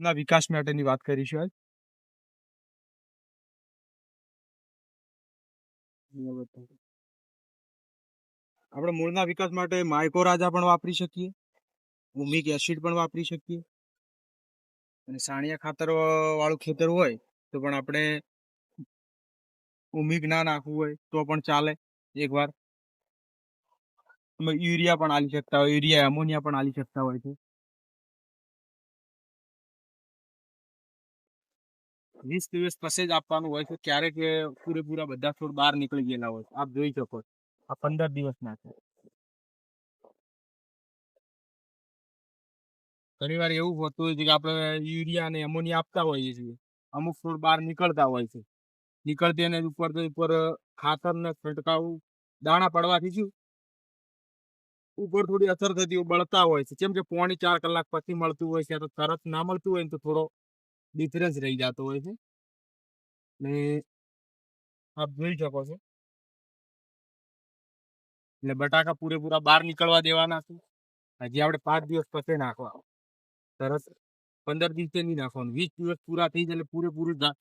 ના, વિકાસ માટેની વાત કરીશું આજ. આપણે મૂળના વિકાસ માટે માયકોરાજા પણ વાપરી શકીએ. ભૂમિક એસિડ પણ વાપરી શકીએ. અને સાણિયા ખાતર વાળું ખેતર હોય તો પણ આપણે ઉમિક ના નાખવું હોય તો પણ ચાલે એકવાર. યુરિયા પણ આલી શકતા હોય, યુરિયા એમોનિયા પણ આલી શકતા હોય છે. વીસ દિવસ પછી જ આપવાનું હોય છે. ક્યારેક પૂરેપૂરા બધા છોડ બહાર નીકળી ગયેલા હોય આપ જોઈ શકો આ પંદર દિવસના છે. ઘણી વાર એવું હોતું હોય છે કે આપણે યુરિયા અને એમોનિયા આપતા હોઈએ છીએ. અમુક છોડ બહાર નીકળતા હોય છે. નીકળતી અને ઉપર ઉપર ખાતર ને છંટકાવ, દાણા પડવાથી શું? ઉપર થોડી અસર થતી બળતા હોય છે. કેમ કે પોણી ચાર કલાક પછી મળતું હોય છે તો તરત ના મળતું હોય તો થોડો ડિફરન્સ રહી જતો હોય છે ને આપ જોઈ શકો છો એટલે બટાકા પૂરેપૂરા બહાર નીકળવા દેવાના છે હજી આપણે પાંચ દિવસ પછી નાખવા તરત પંદર દિવસે નહીં નાખવાનું વીસ દિવસ પૂરા થઈ જાય એટલે પૂરેપૂરું જા-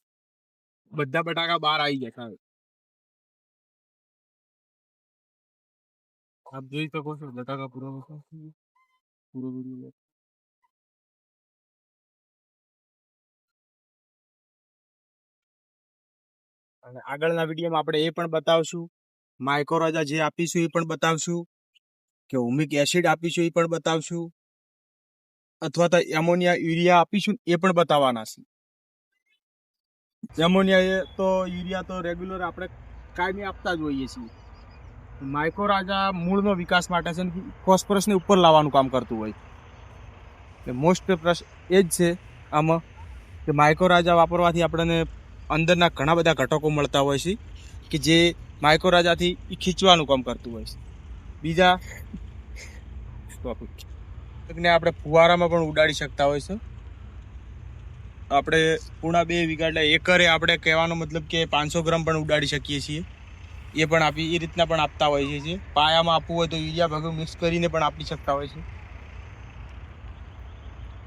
બધા બટાકા બહાર આવી જશે હવે. આપ જોઈ શકો છો બટાકા પૂરા પૂરેપૂરું અને આગળના વિડીયોમાં આપણે એ પણ બતાવશું. માઇક્રોરાજા જે આપીશું એ પણ બતાવશું. કે હુમિક એસિડ આપીશું એ પણ બતાવશું. અથવા તો એમોનિયા યુરિયા આપીશું એ પણ બતાવવાના છે. એમોનિયા એ તો યુરિયા તો રેગ્યુલર આપણે કાયમી આપતા જ હોઈએ છીએ. માઇક્રોરાજા મૂળનો વિકાસ માટે છે ફોસ્ફરસને ઉપર લાવવાનું કામ કરતું હોય. મોસ્ટ પ્રશ્ન એ જ છે આમાં. કે માઇક્રોરાજા વાપરવાથી આપણને અંદરના ઘણા બધા ઘટકો મળતા હોય છે કે જે માઇક્રોરાજાથી એ ખીચવાનું કામ કરતું હોય છે. બીજા ને આપણે ફુવારામાં પણ ઉડાડી શકતા હોય છે. આપણે પૂણા બે વીઘા એટલે એકરે આપણે કહેવાનો મતલબ કે પાંચસો ગ્રામ પણ ઉડાડી શકીએ છીએ. એ પણ આપી, એ રીતના પણ આપતા હોઈએ છીએ પાયામાં આપવું હોય તો યુરિયા ભાગો મિક્સ કરીને પણ આપી શકતા હોય છે.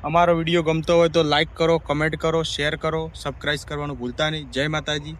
અમારો વીડિયો ગમતો હોય તો લાઈક કરો, કમેન્ટ કરો, શેર કરો સબસ્ક્રાઈબ કરવાનું ભૂલતા નહીં. જય માતાજી.